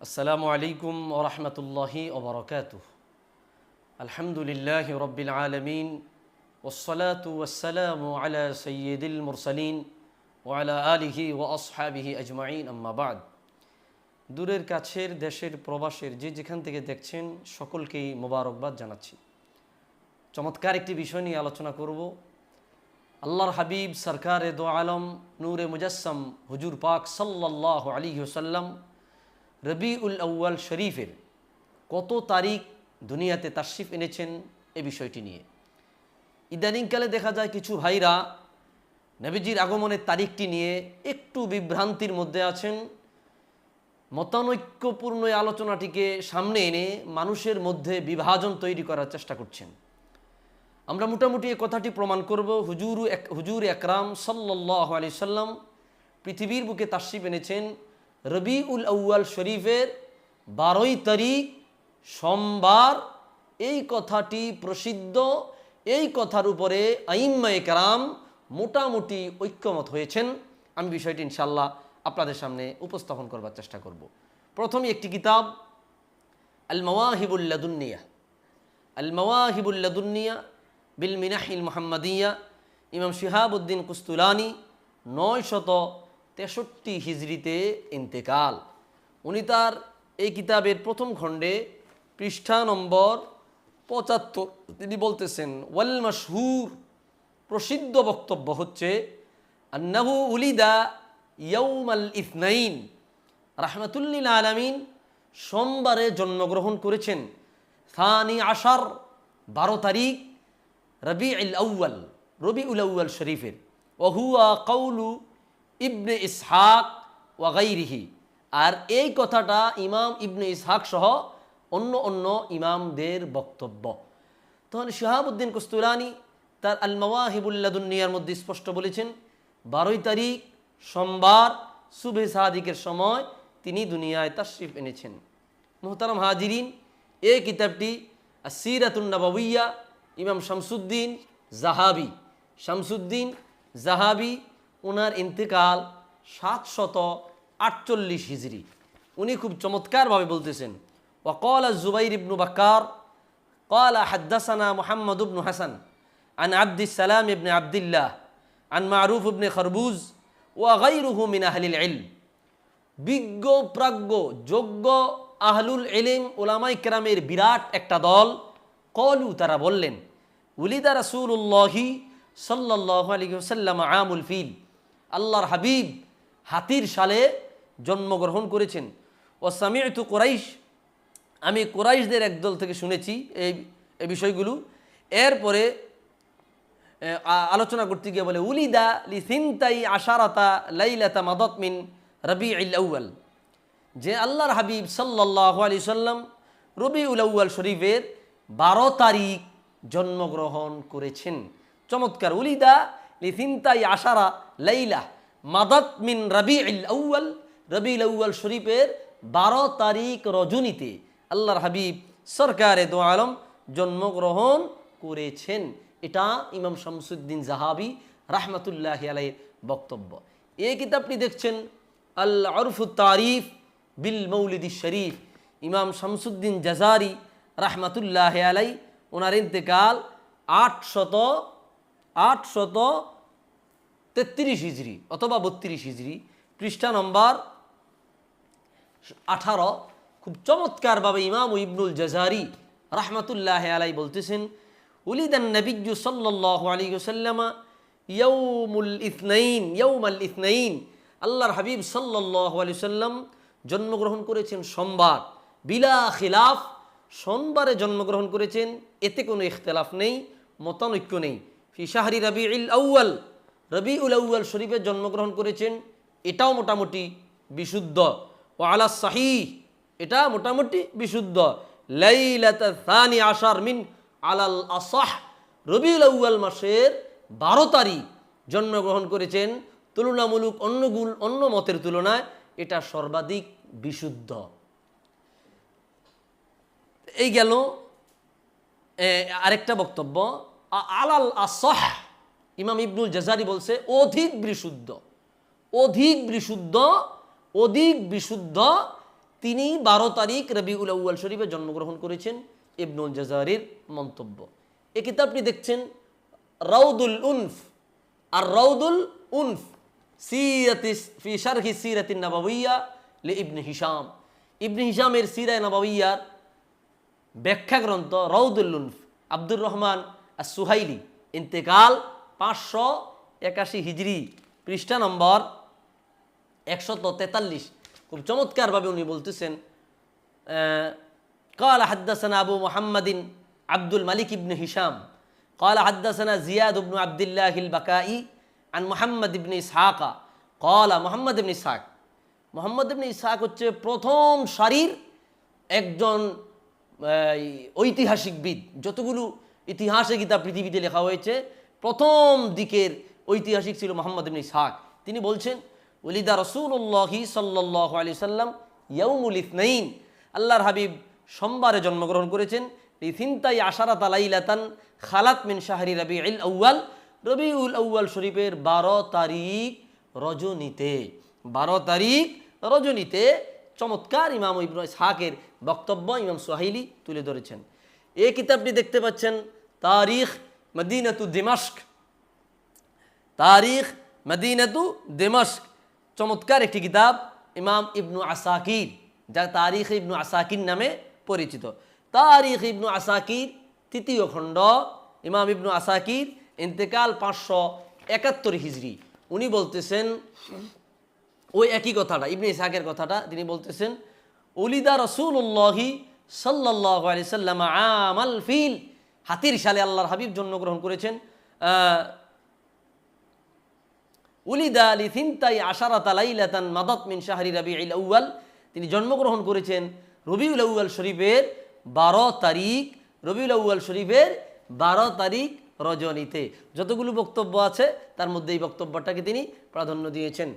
আসসালামু আলাইকুম ওরহমতুল্লাহি ওবরকাত আলহামদুলিল্লাহ রব্বিল আলমিন ওসলাত ওসালাম আলা সৈয়দুল মুরসালিন ওয়ালা আলিহি ও আসহাবিহি আজমাইন। আম্মাবাদ দূরের কাছের, দেশের প্রবাসের যে যেখান থেকে দেখছেন, সকলকেই মোবারকবাদ জানাচ্ছি। চমৎকার একটি বিষয় নিয়ে আলোচনা করব। আল্লাহর হাবিব সরকার দো আলম, নূরে মুজাসম হুজুর পাক সাল্লাহ আলী সাল্লাম রবি উল আউ্য়াল শরীফের কত তারিখ দুনিয়াতে তাশরিফ এনেছেন এ বিষয়টি নিয়ে। ইদানিংকালে দেখা যায় কিছু ভাইরা নবীজির আগমনের তারিখটি নিয়ে একটু বিভ্রান্তির মধ্যে আছেন। মতানৈক্যপূর্ণ আলোচনাটিকে সামনে এনে মানুষের মধ্যে বিভাজন তৈরি করার চেষ্টা করছেন। আমরা মোটামুটি এ কথাটি প্রমাণ করব। হুজুর এক হুজুর একরাম সাল্লাহ আলি সাল্লাম পৃথিবীর বুকে তাশরিফ এনেছেন। রবি উল আউ্য়াল শরীফের বারোই তারিখ সোমবার এই কথাটি প্রসিদ্ধ, এই কথার উপরে আইম্মা একরাম মোটামুটি ঐক্যমত হয়েছেন। আমি বিষয়টি ইনশাল্লাহ আপনাদের সামনে উপস্থাপন করবার চেষ্টা করব। প্রথমে একটি কিতাব আল মওয়াহিবুল্লাদুন্নিয়া আল মওয়াহিবুল্লাদুন্নিয়া বিল মিনাহিল মোহাম্মদিয়া। ইমাম শিহাবুদ্দিন কুস্তুলানি নয় শত তেষট্টি হিজড়িতে ইন্তেকাল। উনি তার এই কিতাবের প্রথম খণ্ডে পৃষ্ঠা নম্বর পঁচাত্তর, তিনি বলতেছেন, ওয়াল মশহুর প্রসিদ্ধ বক্তব্য হচ্ছে, আন্নাহু উলিদা ইয়ৌমাল ইসনাইন রাহমাতুল্লিল আলামিন সোমবারে জন্মগ্রহণ করেছেন, সানি আশার বারো তারিখ রবি ইল আউ্য়াল রবি উল আউ্য়াল শরীফের। ওহুয়া কৌলু ইবনে ইসহাক ওয়াগাইরিহি আর এই কথাটা ইমাম ইবনে ইসহাক সহ অন্য অন্য ইমামদের বক্তব্য। তখন শাহাবুদ্দিন কস্তুরানি তার আল মওয়াহিবুল্লাদুন্নিয়ার মধ্যে স্পষ্ট বলেছেন, বারোই তারিখ সোমবার সুবে সাদিকের সময় তিনি দুনিয়ায় তাশরিফ এনেছেন। মোহতারাম হাজিরিন, এই কিতাবটি সিরাতুন্নবাবিয়া ইমাম শামসুদ্দিন জাহাবি। শামসুদ্দিন জাহাবি ওনার ইন্তেকাল সাতশত আটচল্লিশ হিজড়ি উনি খুব চমৎকারভাবে বলতেছেন ওয়াকল জুবাইর ইবনু বাক্কার قال حدثنا محمد بن حسن عن عبد السلام بن عبد الله عن معروف بن خربوز وغيره من أهل العلم বিজ্ঞ প্রাজ্ঞ যোগ্য আহলুল এলিম ওলামাই কেরামের বিরাট একটা দল কলু তারা বললেন উলিদা রাসুল্লাহি সাল্লাহ আলী সাল্লাম আমুল ফিল আল্লাহর হাবিব হাতির সালে জন্মগ্রহণ করেছেন। ও সামিয়তু কোরাইশ, আমি কোরাইশদের একদল থেকে শুনেছি এই এই বিষয়গুলো। এরপরে আলোচনা করতে গিয়ে বলে, উলিদা লি সিনতাই আশারাতা লাইলাতা মাদত মিন রবি আউ্য়াল। যে আল্লাহর হাবিব সাল্লাহ আলি সাল্লাম রবি উল শরীফের বারো তারিখ জন্মগ্রহণ করেছেন। চমৎকার, উলিদা লিথিনতাই আশারা লাইলা মাদাত মিন রবি আউ্য়াল রবি আউ্য়াল শরীফের বারো তারিখ রজনীতে আল্লাহর হাবিব সরকারে দো আলম জন্মগ্রহণ করেছেন। এটা ইমাম শামসুদ্দিন জাহাবি রাহমাতুল্লাহ আলাইয়ের বক্তব্য। এই কিতাবটি দেখছেন আল আরফু তারিফ বিল মৌলিদি শরীফ। ইমাম শামসুদ্দিন জাজারি রাহমাতুল্লাহ আলাই ওনার ইন্তেকাল আটশত আটশত তেত্রিশ হিজড়ি অথবা বত্রিশ হিজড়ি। পৃষ্ঠা নম্বর আঠারো। খুব চমৎকারভাবে ইমাম ইবনুল জাজারি রাহমাতুল্লাহ আলাই বলতেছেন উলিদান নবিজ্জু সাল্লাহ আলী সাল্লামা ইয়ৌমুল ইসনাইন ইয়ৌমাল ইসনাইন। আল্লাহর হাবিব সাল্লাহ আলি সাল্লাম জন্মগ্রহণ করেছেন সোমবার। বিলা খিলাফ, সোমবারে জন্মগ্রহণ করেছেন, এতে কোনো ইখতলাফ নেই, মতানৈক্য নেই। ফি শাহরি রবি ইল আউ্য়াল। রবি উল আউ্য়াল শরীফে জন্মগ্রহণ করেছেন, এটাও মোটামুটি বিশুদ্ধ। ও আলা সাহি এটা মোটামুটি বিশুদ্ধ। লাইলাত সানি আশার মিন আলাল আসাহ। রবিউল আউ্য়াল মাসের বারো তারিখ জন্মগ্রহণ করেছেন। তুলনামূলক অন্যগুল অন্য মতের তুলনায় এটা সর্বাধিক বিশুদ্ধ। এই গেল আরেকটা বক্তব্য। আলাল আসাহ। ইমাম ইবনুল জাজারি বলছে, অধিক বিশুদ্ধ অধিক বিশুদ্ধ অধিক বিশুদ্ধ তিনি বারো তারিখ রবিউল আউ্য়াল শরীফে জন্মগ্রহণ করেছেন ইবনুল জাজারির মন্তব্য। এই কিতাবটি দেখছেন রাউদুল উনফ। আর রাউদুল উনফ ফি লি ইবনে হিশাম। ইবনে হিশামের সিরায় নাবাবিয়ার ব্যাখ্যা গ্রন্থ রৌদুল উনফ। আব্দুর রহমান আর সুহাইলি ইন্তেকাল পাঁচশো একাশি হিজড়ি পৃষ্ঠা নম্বর একশত তেতাল্লিশ খুব চমৎকারভাবে উনি বলতেছেন قال حدثنا أبو محمد عبد الملك بن هشام قال حدثنا زياد بن عبد الله البكائي عن محمد بن إسحاق قال محمد بن إسحاق মোহাম্মদ ইবনে ইসহাক হচ্ছে প্রথম সারির একজন এই, ঐতিহাসিকবিদ যতগুলো ইতিহাসে গীতা পৃথিবীতে লেখা হয়েছে। প্রথম দিকের ঐতিহাসিক ছিল মোহাম্মদ ইবনে ইসহাক। তিনি বলছেন, ওলিদা রসুল্লাহি সাল্লাহ আলি সাল্লাম ইয়াউমুল ইসনাইন। আল্লাহর হাবিব সোমবারে জন্মগ্রহণ করেছেন। রিথিনতাই আশারাত আলাইলাতান খালাত মিন শাহরি রবি ইল আউ্য়াল। রবিউল আউ্য়াল শরীফের বারো তারিখ রজনীতে, বারো তারিখ রজনীতে চমৎকার ইমাম ইবন ইসহাকের বক্তব্য ইমাম সোহাইলি তুলে ধরেছেন। এই কিতাবটি দেখতে পাচ্ছেন, তারিখ মদিনাতু দিমাস্ক তারিখ মদিনাতু দিমাস্ক চমৎকার একটি কিতাব, ইমাম ইবনু আসাকির, যা তারিখ ইবনু আসাকির নামে পরিচিত। তারিখ ইবনু আসাকির তৃতীয় খণ্ড, ইমাম ইবনু আসাকির ইন্তেকাল পাঁচশো একাত্তর হিজড়ি উনি বলতেছেন, ওই একই কথাটা, ইবনে ইসাকের কথাটা, তিনি বলতেছেন ওলিদা রসুল্লাহি সাল্লাহ আলি সাল্লাম আমাল ফিল। হাতির সালে আল্লাহর হাবিব জন্মগ্রহণ করেছেন। উলিদা আলী থিনতাই আশারাত আলাইলাতান মাদাত মিন শাহরি রবি আউ্য়াল। তিনি জন্মগ্রহণ করেছেন রবিউল আউ্য়াল শরীফের বারো তারিখ। রবিউল আউ্য়াল শরীফের বারো তারিখ রজনীতে। যতগুলো বক্তব্য আছে, তার মধ্যে এই বক্তব্যটাকে তিনি প্রাধান্য দিয়েছেন।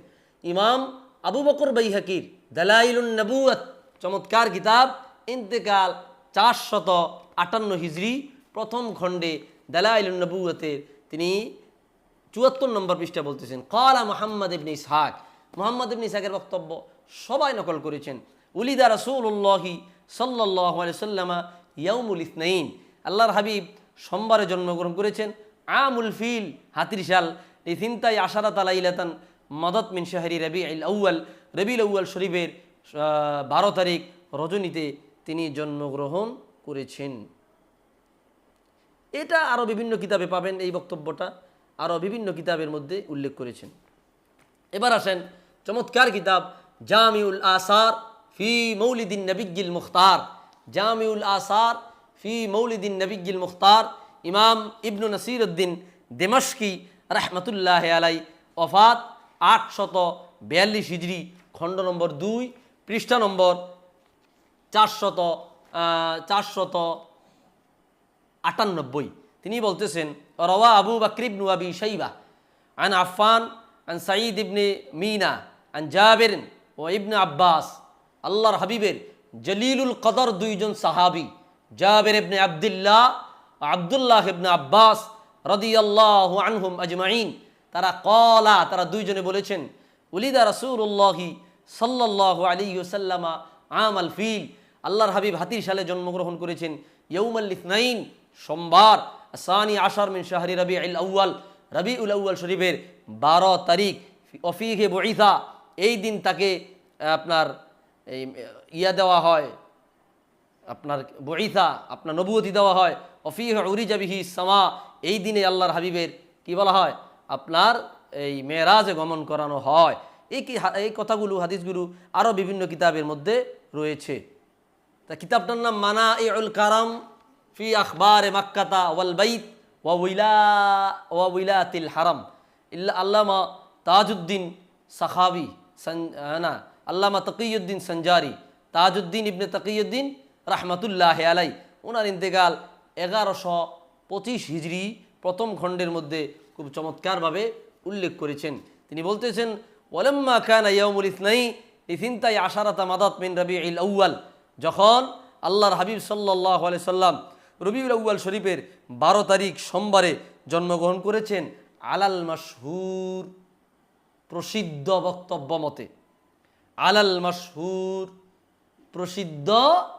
ইমাম আবু বকর বাইহাকির দালাইলুন নবুয়ত চমৎকার কিতাব। ইন্তেকাল চারশত আটান্ন হিজড়ি প্রথম খণ্ডে দালাইলুন নবুয়তের তিনি চুয়াত্তর নম্বর পৃষ্ঠা বলতেছেন, কালা মোহাম্মদ ইবনে ইসহাক। মোহাম্মদ ইবনে ইসহাকের বক্তব্য সবাই নকল করেছেন। উলিদা রসুল্লাহি সাল্লাহ সাল্লামা ইয়াউমুল ইসনাইন। আল্লাহর হাবিব সোমবারে জন্মগ্রহণ করেছেন। আমুল ফিল হাতির এই চিন্তায় আশারাত আলাইলাতান মদত মিন শাহরি রবি আল আউ্য়াল। রবিল আউ্য়াল শরীফের বারো তারিখ রজনীতে তিনি জন্মগ্রহণ করেছেন। এটা আরও বিভিন্ন কিতাবে পাবেন এই বক্তব্যটা আরও বিভিন্ন কিতাবের মধ্যে উল্লেখ করেছেন। এবার আসেন চমৎকার কিতাব, জামিউল আসার ফি মৌলিদিন নবিগিল মুখতার। জামিউল আসার ফি মৌলিদিন নবিগিল মুখতার, ইমাম ইবনু নসির উদ্দিন দেমস্কি রহমতুল্লাহ আলাই ওফাত আটশত বিয়াল্লিশ হিজড়ি, খণ্ড নম্বর দুই, পৃষ্ঠা নম্বর চারশত চারশত আটানব্বই। তিনি বলতেছেন, রওয়া আবু বকর ইবনু আবি শাইবা, আন আফফান, আন সাঈদ ইবনে মিনা, আন জাবের ও ইবনে আব্বাস। আল্লাহর হাবিবের জলিলুল কদর দুইজন সাহাবি, জাবের ইবনে আবদুল্লাহ আবদুল্লাহ ইবনে আব্বাস রদিয়াল্লাহ আনহুম আজমাইন। তারা কলা তারা দুইজনে বলেছেন, উলিদা রসুল্লাহি সাল্লাহ আলী সাল্লামা আম আল ফিল। আল্লাহর হাবিব হাতির সালে জন্মগ্রহণ করেছেন। ইয়ৌমাল সোমবার, সানি আশার মিন শাহরি রবি আল আউ্য়াল রবি উল আউ্য়াল শরীফের বারো তারিখ অফিহে বইথা এই দিন তাকে আপনার ইয়া দেওয়া হয়, আপনার বইথা আপনার নবুয়তি দেওয়া হয় অফিহ উরিজাবিহি সামা, এই দিনে আল্লাহর হাবিবের কি বলা হয়? আপনার এই মেয়েরাজে গমন করানো হয়। এই কি, এই কথাগুলো, হাদিসগুলো আরও বিভিন্ন কিতাবের মধ্যে রয়েছে। তা কিতাবটার নাম মানা এ উল কারাম ফি আখবার মাক্কাতা ওয়াল বাইত ওয়া উইলা, ওয়া উইলাতিল হারাম। ইল্লা আল্লামা তাজউদ্দিন সাখাবি না, আল্লামা তকিউদ্দিন সঞ্জারি। তাজউদ্দিন ইবনে তকিউদ্দিন রাহমাতুল্লাহ আলাই ওনার ইন্তেকাল এগারোশো পঁচিশ হিজড়ি প্রথম খণ্ডের মধ্যে খুব চমৎকারভাবে উল্লেখ করেছেন। তিনি বলতেছেন, ওয়ালাম্মা খান ইয়ামুল ইসনাই ইসিনতাই আশারাতা মাদাত মিন রবি ইল আউ্য়াল। যখন আল্লাহর হাবিব সাল্লাহ সাল্লাম রবিউল আউ্য়াল শরীফের বারো তারিখ সোমবারে জন্মগ্রহণ করেছেন আলাল মাসহুর প্রসিদ্ধ বক্তব্য মতে। আলাল মাসহুর প্রসিদ্ধ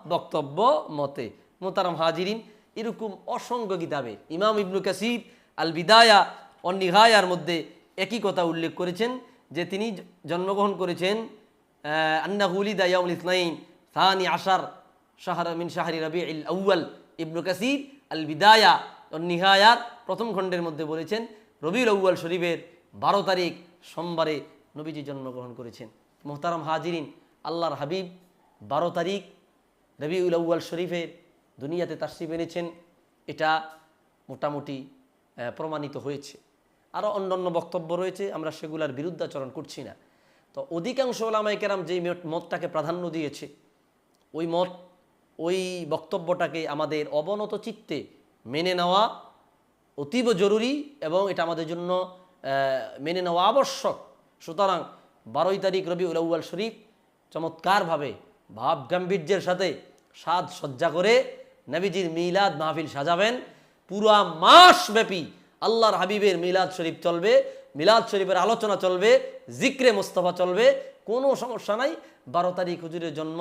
বক্তব্য মতে। মোতারাম হাজিরিন, এরকম অসংখ্য কিতাবে ইমাম ইবনু কাসির আল বিদায়া ও নিহায়ার মধ্যে একই কথা উল্লেখ করেছেন যে তিনি জন্মগ্রহণ করেছেন আন্না হুলিদা ইয়াউল ইসনাইন সানি আশার শাহর মিন শাহরি রবি ইল আউ্য়াল। ইবনু কাসির আল বিদায়া ও নিহায়ার প্রথম খণ্ডের মধ্যে বলেছেন, রবিউল আউ্য়াল শরীফের বারো তারিখ সোমবারে নবীজি জন্মগ্রহণ করেছেন। মোহতারাম হাজিরিন, আল্লাহর হাবিব, বারো তারিখ রবিউল আউ্য়াল শরীফের দুনিয়াতে তাশরিফ এনেছেন। এটা মোটামুটি প্রমাণিত হয়েছে। আরও অন্যান্য বক্তব্য রয়েছে, আমরা সেগুলার বিরুদ্ধাচরণ করছি না। তো অধিকাংশ ওলামাই কেরাম যেই মত- মতটাকে প্রাধান্য দিয়েছে ওই মত, ওই বক্তব্যটাকে আমাদের অবনত চিত্তে মেনে নেওয়া অতীব জরুরি এবং এটা আমাদের জন্য মেনে নেওয়া আবশ্যক। সুতরাং বারোই তারিখ রবি উলাউল শরীফ চমৎকারভাবে ভাব গাম্ভীর্যের সাথে সাজ সজ্জা করে নবীজির মিলাদ মাহফিল সাজাবেন। পুরা মাস ব্যাপী আল্লাহর হাবিবের মিলাদ শরীফ চলবে, মিলাদ শরীফের আলোচনা চলবে, জিক্রে মোস্তফা চলবে, কোনো সমস্যা নাই। বারো তারিখ হুজুরের জন্ম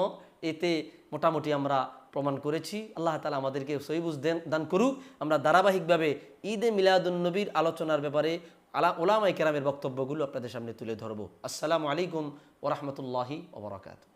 এতে মোটামুটি আমরা প্রমাণ করেছি। আল্লাহ তালা আমাদেরকে সহিবুজ দেন, দান করুক। আমরা ধারাবাহিকভাবে ঈদে মিলাদুলনবীর আলোচনার ব্যাপারে আলা ওলামাই কেরামের বক্তব্যগুলো আপনাদের সামনে তুলে ধরবো। আসসালামু আলাইকুম ওরহমতুল্লাহি ওবরাকাতু